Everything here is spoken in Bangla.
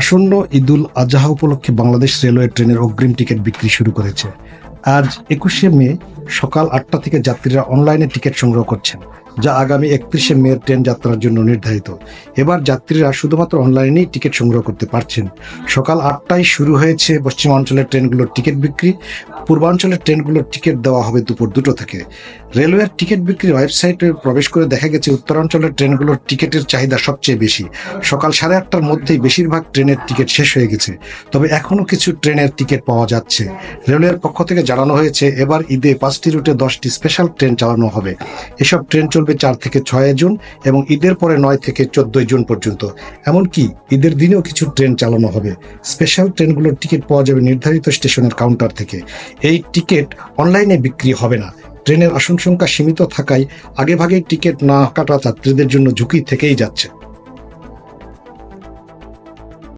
আসন্ন ঈদুল আজহা উপলক্ষে বাংলাদেশ রেলওয়ে ট্রেনের অগ্রিম টিকিট বিক্রি শুরু করেছে। আজ একুশে মে সকাল আটটা থেকে যাত্রীরা অনলাইনে টিকিট সংগ্রহ করছেন। যা আগামী একত্রিশে মে ট্রেন যাত্রার জন্য নির্ধারিত। এবার যাত্রীরা শুধুমাত্র অনলাইনেই টিকিট সংগ্রহ করতে পারছেন। সকাল আটটায় শুরু হয়েছে পশ্চিমাঞ্চলের ট্রেনগুলোর টিকিট বিক্রি। পূর্বাঞ্চলের ট্রেনগুলোর টিকিট দেওয়া হবে দুপুর দুটো থেকে। রেলওয়ের টিকিট বিক্রির ওয়েবসাইটে প্রবেশ করে দেখা গেছে, উত্তরাঞ্চলের ট্রেনগুলোর টিকিটের চাহিদা সবচেয়ে বেশি। সকাল সাড়ে আটটার মধ্যেই বেশিরভাগ ট্রেনের টিকিট শেষ হয়ে গেছে। তবে এখনও কিছু ট্রেনের টিকিট পাওয়া যাচ্ছে। রেলওয়ের পক্ষ থেকে জানানো হয়েছে, এবার ঈদে পাঁচটি রুটে দশটি স্পেশাল ট্রেন চালানো হবে। এসব ট্রেন চলবে চার থেকে ছয় জুন এবং ঈদের পরে নয় থেকে চোদ্দই জুন পর্যন্ত। এমনকি ঈদের দিনেও কিছু ট্রেন চালানো হবে। স্পেশাল ট্রেনগুলোর টিকিট পাওয়া যাবে নির্ধারিত স্টেশনের কাউন্টার থেকে। এই টিকিট অনলাইনে বিক্রি হবে না। ট্রেনের আসন সংখ্যা সীমিত থাকায় আগেভাগে টিকিট না কাটা যাত্রীদের জন্য ঝুঁকি থেকেই যাচ্ছে।